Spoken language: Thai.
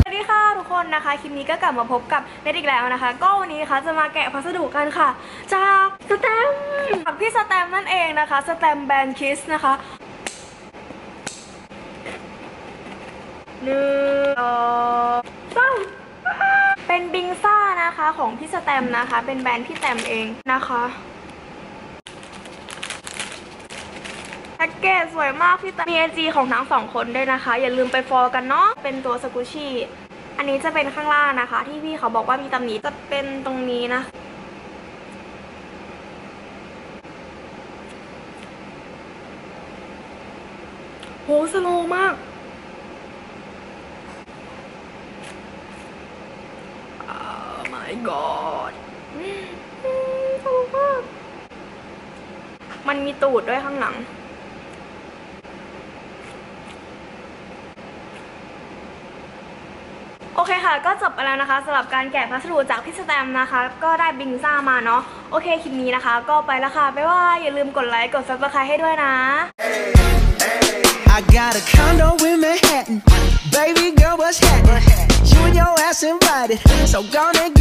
สวัสดีค่ะทุกคนนะคะ คลิปนี้ก็กลับมาพบกับเนทอีกแล้วนะคะ ก็วันนี้นะคะจะมาแกะพัสดุกันค่ะ จากสแตมจากพี่สแตมนั่นเองนะคะสแตมแบรนด์คิสนะคะหนึ่งสองสามเป็นบิงซ่านะคะของพี่สแตมนะคะ เป็นแบรนด์พี่แตมเองนะคะ แพ็กเกจสวยมากพี่ตามีไอจีของทั้งสองคนด้วยนะคะ อย่าลืมไปฟอลกันเนาะเป็นตัวสกุชี่อันนี้จะเป็นข้างล่างนะคะ ที่พี่เขาบอกว่ามีตำหนิจะเป็นตรงนี้นะโหสโลมากอ้าว my god อืมสโลมากมันมีตูดด้วยข้างหลัง โอเคค่ะ ก็จบไปแล้วนะคะสำหรับการแกะพัสดุจากพี่สแตมนะคะ ก็ได้บิงซ่ามาเนาะโอเคคลิปนี้นะคะ ก็ไปแล้วค่ะบ๊ายบายอย่าลืมกดไลค์กดซับสไครต์ให้ด้วยนะ I got a condo in Manhattan. Baby girl, what's happening? You and your ass invited. So gonna get